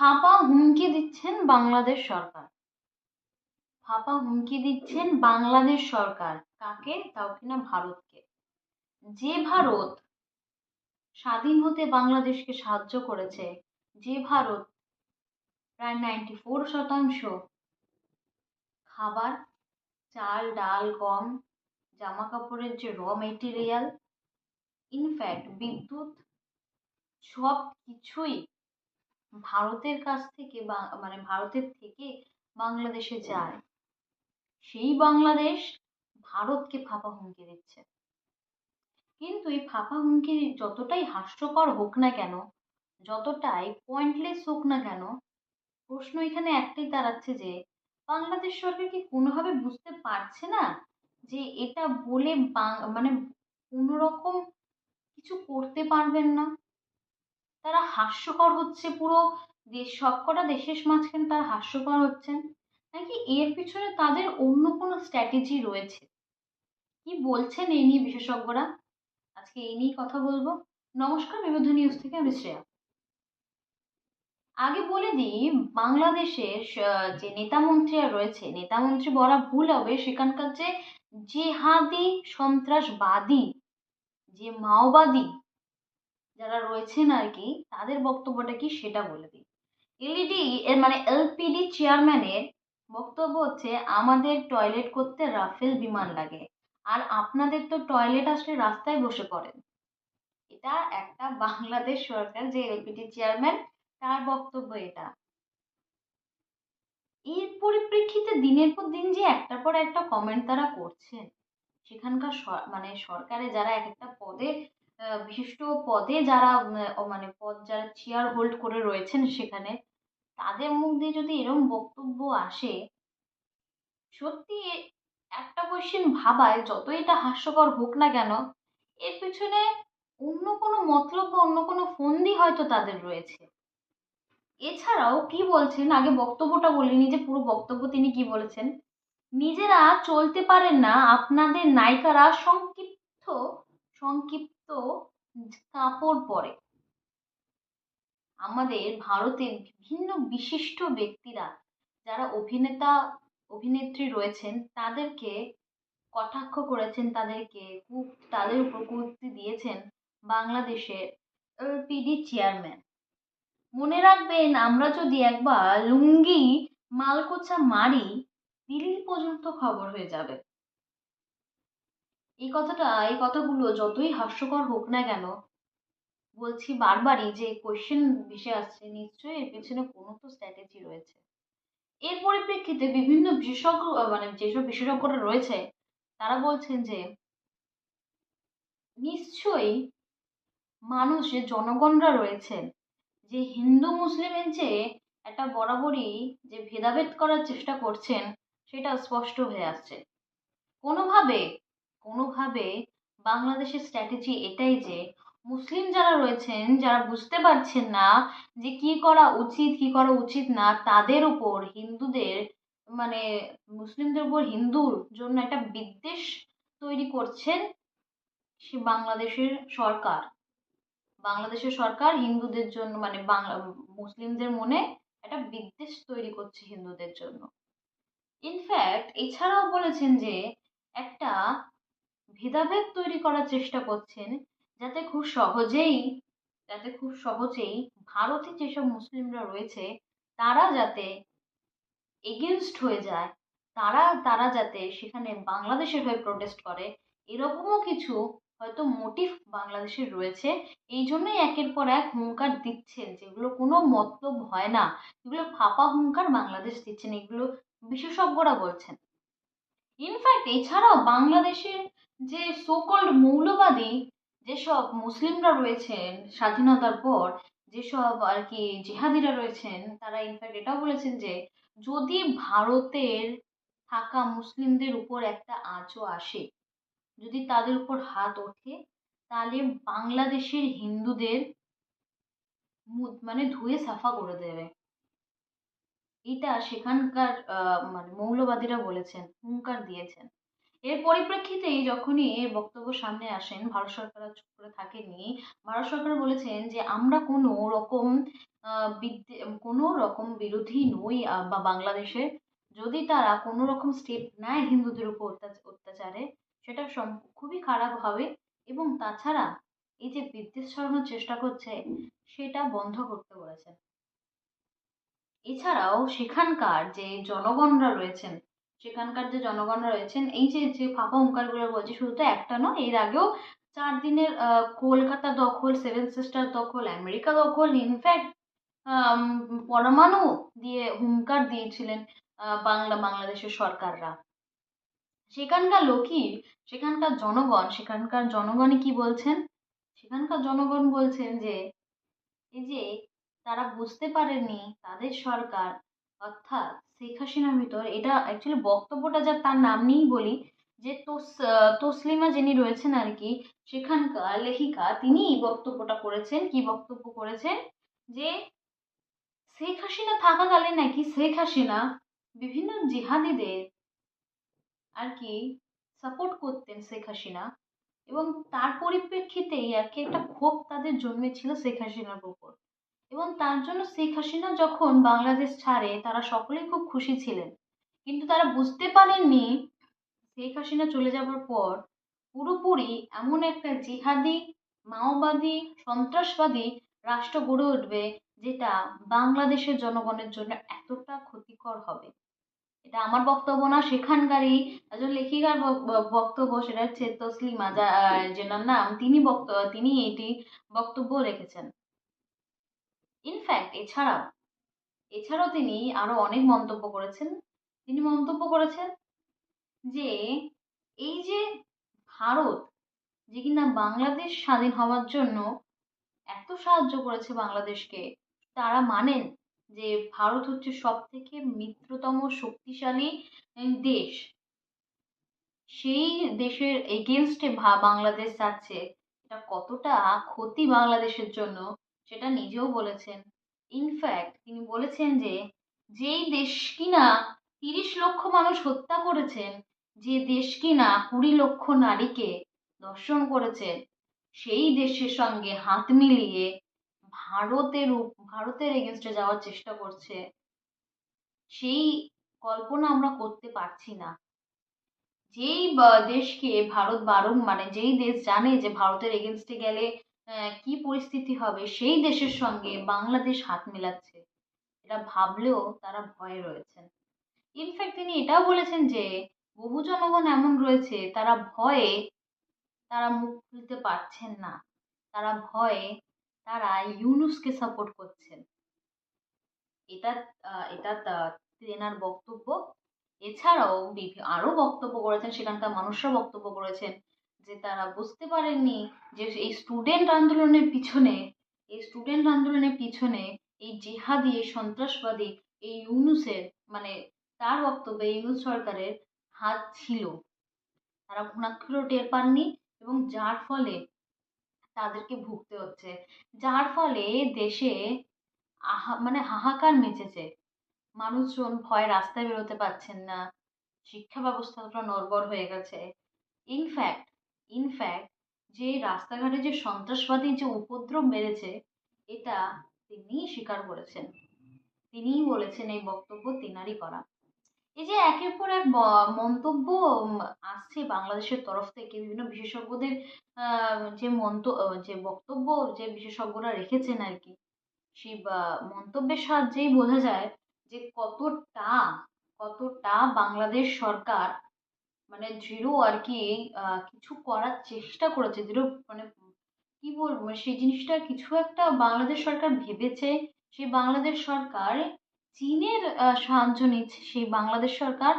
ফাঁপা হুমকি দিচ্ছেন বাংলাদেশ সরকার। ফাঁপা হুমকি দিচ্ছেন বাংলাদেশ সরকার। কাকে? তাও কিনা ভারতকে। যে ভারত স্বাধীন হতে বাংলাদেশকে সাহায্য করেছে, যে ভারত প্রায় নাইনটি ফোর শতাংশ খাবার, চাল, ডাল, গম জামা কাপড়ের যে র মেটেরিয়াল ইনফ্যাক্ট বিদ্যুৎ সব কিছুই ভারতের কাছ থেকে বা মানে ভারতের থেকে বাংলাদেশে যায় সেই বাংলাদেশ ভারতকে ফাঁপা হুমকি দিচ্ছে। কিন্তু এই ফাঁপা হুমকি যতটাই হাস্যকর হোক না কেন যতটাই পয়েন্টলেস হোক না কেন প্রশ্ন এখানে একটাই দাঁড়াচ্ছে যে বাংলাদেশ সরকার কি কোনোভাবে বুঝতে পারছে না যে এটা বলে মানে কোনো রকম কিছু করতে পারবেন না? তারা হাস্যকর হচ্ছে পুরো দেশ সবকটা দেশের মাঝখানে তারা হাস্যকর হচ্ছেন। নাকি এর পিছনে তাদের অন্য কোনো স্ট্র্যাটেজি রয়েছে? কি বলছেন এই নিয়ে বিশেষজ্ঞরা? আজকে এই নিয়েই কথা বলব। নমস্কার বিবিধ নিউজ থেকে, আমি শ্রেয়া। আগে বলে দিই, বাংলাদেশের যে নেতা মন্ত্রীরা রয়েছে, নেতা মন্ত্রী বলা ভুল হবে, সেখানকার যে জেহাদি সন্ত্রাসবাদী, যে মাওবাদী যারা রয়েছেন আর কি তাদের বক্তব্যটা কি সেটা বলে দিই। এলইডি এর মানে এলপিডি চেয়ারম্যানের বক্তব্য হচ্ছে, আমাদের টয়লেট করতে রাফেল বিমান লাগে, আর আপনাদের তো টয়লেট আসলে রাস্তায় বসে পড়েন। এটা একটা বাংলাদেশ সরকার যে এলপিডি চেয়ারম্যান তার বক্তব্য এটা। এর পরিপ্রেক্ষিতে দিনের পর দিন যে একটার পর একটা কমেন্ট তারা করছেন, সেখানকার মানে সরকারে যারা এক একটা পদে বিশিষ্ট পদে যারা মানে পদ যারা চেয়ার হোল্ড করে রয়েছেন সেখানে, তাদের মুখ দিয়ে যদি এরম বক্তব্য আসে, সত্যি একটা কোয়েশ্চেন ভাবায় যত এটা হাস্যকর হোক না কেন, এর পিছনে অন্য কোনো মতলব বা অন্য কোনো ফন্দি হয়তো তাদের রয়েছে। এছাড়াও কি বলছেন? আগে বক্তব্যটা বলিনি যে, পুরো বক্তব্য তিনি কি বলেছেন? নিজেরা চলতে পারেন না, আপনাদের নায়িকারা সংক্ষিপ্ত সংক্ষিপ্ত কাপড় পরে। আমাদের ভারতের বিভিন্ন বিশিষ্ট ব্যক্তিরা, যারা অভিনেতা, অভিনেত্রী রয়েছেন, তাদেরকে কটাক্ষ করেছেন, তাদেরকে তাদের উপর কুর্তি দিয়েছেন বাংলাদেশের পিডি চেয়ারম্যান। মনে রাখবেন, আমরা যদি একবার লুঙ্গি, মালকোচা মারি, দিল্লি পর্যন্ত খবর হয়ে যাবে। এই কথাটা, এই কথাগুলো যতই হাস্যকর হোক না কেন, বলছি বারবারই যে কোয়েশ্চেন ভেসে আসছে, নিশ্চয়ই এর পেছনে কোনো তো স্ট্র্যাটেজি রয়েছে। এর পরিপ্রেক্ষিতে বিভিন্ন বিশেষজ্ঞ মানে যেসব বিশেষজ্ঞরা রয়েছে, তারা বলছেন যে, নিশ্চয়ই মানুষ, যে জনগণরা রয়েছেন যে হিন্দু মুসলিমের যে একটা বরাবরই যে ভেদাভেদ করার চেষ্টা করছেন, সেটা স্পষ্ট হয়ে আসছে। কোনোভাবে কোনোভাবে বাংলাদেশের স্ট্র্যাটেজি এটাই যে মুসলিম যারা রয়েছেন, যারা বুঝতে পারছেন না যে কি করা উচিত, কি করা উচিত না, তাদের উপর হিন্দুদের মানে মুসলিমদের উপর হিন্দুর জন্য একটা বিদ্বেষ তৈরি করছেন সে বাংলাদেশের সরকার। বাংলাদেশের সরকার হিন্দুদের জন্য মানে বাংলা, মুসলিমদের মনে একটা বিদ্বেষ তৈরি করছে হিন্দুদের জন্য। ইনফ্যাক্ট এছাড়াও বলেছেন যে একটা ভেদাভেদ তৈরি করার চেষ্টা করছেন যাতে খুব সহজেই, যাতে খুব সহজেই ভারতে যেসব মুসলিমরা রয়েছে, তারা যাতে এগেনস্ট হয়ে যায়, তারা তারা যাতে সেখানে বাংলাদেশের হয়ে প্রোটেস্ট করে, এরকমও কিছু হয়তো মোটিভ বাংলাদেশের রয়েছে। এই জন্যই একের পর এক হুঙ্কার দিচ্ছেন যেগুলো কোনো মতলব হয় না। এগুলো ফাঁপা হুঙ্কার বাংলাদেশ দিচ্ছেন, এগুলো বিশেষজ্ঞরা বলছেন। ইনফ্যাক্ট এছাড়াও বাংলাদেশের যে সোকল্ড মৌলবাদী যেসব মুসলিমরা রয়েছেন স্বাধীনতার পর, যেসব আর কি জেহাদিরা রয়েছেন, তারা ইনফ্যাক্ট এটাও বলেছেন যে, যদি ভারতের থাকা মুসলিমদের উপর একটা আঁচও আসে, যদি তাদের উপর হাত ওঠে, তাহলে বাংলাদেশের হিন্দুদের মানে ধুয়ে সাফা করে দেবে। এটা সেখানকার মানে মৌলবাদীরা বলেছেন, হুঙ্কার দিয়েছেন। এর পরিপ্রেক্ষিতেই যখনই এর বক্তব্য সামনে আসেন, ভারত সরকার চুপ করে থাকেনি ভারত সরকার বলেছেন যে, আমরা কোনো রকম বিদ্যে, কোনো রকম বিরোধী নই বা বাংলাদেশের। যদি তারা কোনো রকম স্টেপ নেয় হিন্দুদের উপর অত্যাচ- অত্যাচারে, সেটা খুবই খারাপ হবে এবং তাছাড়া এই যে বিদ্বেষ ছড়ানোর চেষ্টা করছে, সেটা বন্ধ করতে বলেছেন। এছাড়াও সেখানকার যে জনগণরা রয়েছেন সেখানকার যে জনগণরা রয়েছেন, এই যে যে ফাঁপা হুঙ্কারগুলো বলছি, শুধু তো একটা নয়, এর আগেও চার দিনের কলকাতা দখল, সেভেন সিস্টার দখল, আমেরিকা দখল ইনফ্যাক্ট পরমাণু দিয়ে হুঙ্কার দিয়েছিলেন বাংলা, বাংলাদেশের সরকাররা। সেখানকার লোকই, সেখানকার জনগণ, সেখানকার জনগণই কি বলছেন? সেখানকার জনগণ বলছেন যে, এই যে, তারা বুঝতে পারেনি তাদের সরকার অর্থাৎ শেখ হাসিনার ভিতর এটা অ্যাকচুয়ালি বক্তব্যটা যা তার নাম নিয়েই বলি, যে তোস, তসলিমা যিনি রয়েছেন আর কি, সেখানকার লেখিকা, তিনি এই বক্তব্যটা করেছেন। কি বক্তব্য করেছেন? যে শেখ হাসিনা থাকাকালীন নাকি শেখ হাসিনা বিভিন্ন জিহাদিদের আর কি সাপোর্ট করতেন শেখ হাসিনা এবং তার পরিপ্রেক্ষিতেই আর কি একটা ক্ষোভ তাদের জন্মেছিল শেখ হাসিনার উপর। এবং তার জন্য শেখ হাসিনা যখন বাংলাদেশ ছাড়ে, তারা সকলেই খুব খুশি ছিলেন। কিন্তু তারা বুঝতে পারেননি শেখ হাসিনা চলে যাবার পর পুরোপুরি এমন একটা জিহাদি, মাওবাদী, সন্ত্রাসবাদী রাষ্ট্র গড়ে উঠবে যেটা বাংলাদেশের জনগণের জন্য এতটা ক্ষতিকর হবে। এটা আমার বক্তব্য না, সেখানকারই একজন লেখিকার বক্তব্য, সেটা হচ্ছে তসলিমা যেনার নাম, তিনি বক্ত, তিনি এটি বক্তব্য রেখেছেন। ইনফ্যাক্ট এছাড়াও এছাড়াও তিনি আরও অনেক মন্তব্য করেছেন। তিনি মন্তব্য করেছেন যে, এই যে ভারত, যে কিনা বাংলাদেশ স্বাধীন হওয়ার জন্য এত সাহায্য করেছে বাংলাদেশকে, তারা মানেন যে ভারত হচ্ছে সব থেকে মিত্রতম, শক্তিশালী দেশ। সেই দেশের এগেনস্টে বাংলাদেশ যাচ্ছে, এটা কতটা ক্ষতি বাংলাদেশের জন্য সেটা নিজেও বলেছেন। ইনফ্যাক্ট তিনি বলেছেন যে, যেই দেশ কিনা তিরিশ লক্ষ মানুষ হত্যা করেছেন, যে দেশ কিনা কুড়ি লক্ষ নারীকে দর্শন করেছে সেই দেশের সঙ্গে হাত মিলিয়ে ভারতের ভারতের এগেনস্টে যাওয়ার চেষ্টা করছে। সেই কল্পনা আমরা করতে পারছি না। যেই দেশকে ভারত বারণ মানে যেই দেশ জানে যে ভারতের এগেনস্টে গেলে কি পরিস্থিতি হবে সেই দেশের সঙ্গে বাংলাদেশ হাত মেলাচ্ছে। এটা ভাবলেও তারা ভয়ে রয়েছেন। ইনফ্যাক্ট তিনি এটাও বলেছেন যে, বহু জনগণ এমন রয়েছে, তারা ভয়ে তারা মুখ খুলতে পারছেন না। তারা ভয়ে তারা ইউনুসকে সাপোর্ট করছেন। এটা এটা তেনার বক্তব্য। এছাড়াও আরও বক্তব্য করেছেন, সেখানকার মানুষরা বক্তব্য করেছেন। যে তারা বুঝতে পারেননি যে এই স্টুডেন্ট আন্দোলনের পিছনে, এই স্টুডেন্ট আন্দোলনের পিছনে এই জেহাদি, এই সন্ত্রাসবাদী, এই ইউনুসের মানে তার বক্তব্যে ইউনুস সরকারের হাত ছিল। তারা ঘুণাক্ষরেও টের পাননি এবং যার ফলে তাদেরকে ভুগতে হচ্ছে। যার ফলে দেশে আহা মানে হাহাকার মেচেছে। মানুষজন ভয়ে রাস্তায় বেরোতে পারছেন না। শিক্ষা ব্যবস্থাটা নড়বড় হয়ে গেছে। ইনফ্যাক্ট ইনফ্যাক্ট যে রাস্তাঘাটে যে সন্ত্রাসবাদী যে উপদ্রব বেড়েছে, এটা তিনিই স্বীকার করেছেন। তিনিই বলেছেন এই বক্তব্য তিনারই করা। এই যে একের পর এক মন্তব্য আসছে বাংলাদেশের তরফ থেকে। বিভিন্ন বিশেষজ্ঞদের যে মন্ত, যে বক্তব্য যে বিশেষজ্ঞরা রেখেছেন আর কি, সেই মন্তব্যের সাহায্যেই বোঝা যায় যে কতটা কতটা বাংলাদেশ সরকার মানে দৃঢ় আর কি কিছু করার চেষ্টা করেছে। দৃঢ় মানে কি বলব মানে সেই জিনিসটা কিছু একটা বাংলাদেশ সরকার ভেবেছে। সেই বাংলাদেশ সরকার চীনের সাহায্য নিচ্ছে, সেই বাংলাদেশ সরকার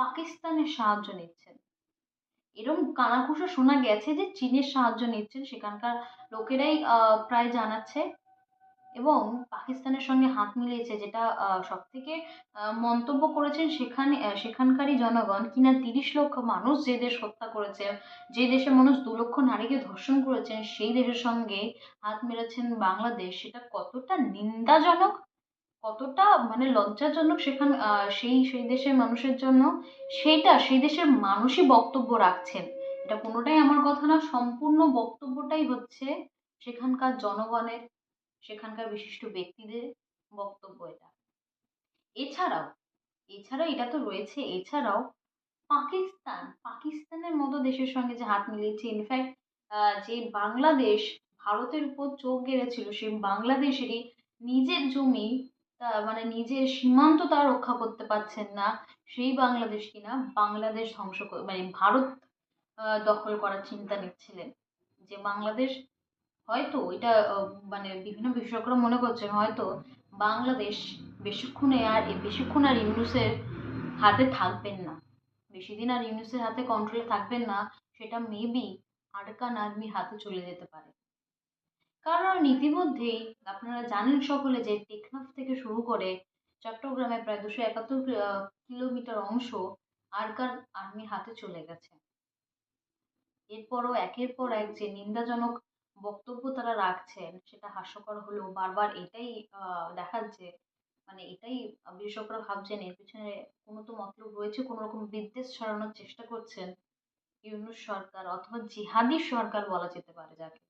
পাকিস্তানের সাহায্য নিচ্ছেন এরকম কানাঘুষো শোনা গেছে যে চীনের সাহায্য নিচ্ছেন, সেখানকার লোকেরাই প্রায় জানাচ্ছে। এবং পাকিস্তানের সঙ্গে হাত মিলিয়েছে, যেটা সব থেকে মন্তব্য করেছেন সেখানে সেখানকারই জনগণ, কিনা তিরিশ লক্ষ মানুষ যে দেশ হত্যা করেছে, যে দেশের মানুষ দু লক্ষ নারীকে ধর্ষণ করেছেন, সেই দেশের সঙ্গে হাত মেলাচ্ছেন বাংলাদেশ, সেটা কতটা নিন্দাজনক, কতটা মানে লজ্জাজনক সেখান সেই সেই দেশের মানুষের জন্য, সেইটা, সেই দেশের মানুষই বক্তব্য রাখছেন। এটা কোনোটাই আমার কথা না, সম্পূর্ণ বক্তব্যটাই হচ্ছে সেখানকার জনগণের সেখানকার বিশিষ্ট ব্যক্তিদের বক্তব্য এটা। এছাড়াও এছাড়া এটা তো রয়েছে, এছাড়াও পাকিস্তান, পাকিস্তানের মতো দেশের সঙ্গে যে হাত মিলিয়েছে ইনফ্যাক্ট যে বাংলাদেশ ভারতের উপর চোখ গেড়েছিল সেই বাংলাদেশেরই নিজের জমি মানে নিজের সীমান্ত তারা রক্ষা করতে পারছেন না, সেই বাংলাদেশ কিনা বাংলাদেশ ধ্বংস মানে ভারত দখল করার চিন্তা নিচ্ছিলেন। যে বাংলাদেশ হয়তো এটা মানে বিভিন্ন বিশেষজ্ঞরা মনে করছেন হয়তো বাংলাদেশ বেশিক্ষণে আর বেশিক্ষণ আর ইউনুসের হাতে থাকবেন না। বেশি দিন আর ইউনুসের হাতে কন্ট্রোলে থাকবেন না, সেটা মেবি আরাকান আর্মির হাতে চলে যেতে পারে। কারণ ইতিমধ্যেই আপনারা জানেন সকলে যে টেকনাফ থেকে শুরু করে চট্টগ্রামে প্রায় দুশো একাত্তর কিলোমিটার অংশ আরাকান আর্মির হাতে চলে গেছে। এরপরও একের পর এক যে নিন্দাজনক বক্তব্য তারা রাখছেন, সেটা হাস্যকর হলেও বারবার এটাই দেখাচ্ছে মানে এটাই বিশেষজ্ঞরা ভাবছেন, এর পিছনে কোনো তো মতলব রয়েছে, কোনো রকম বিদ্বেষ ছড়ানোর চেষ্টা করছেন ইউনুস সরকার অথবা জিহাদি সরকার বলা যেতে পারে যাকে।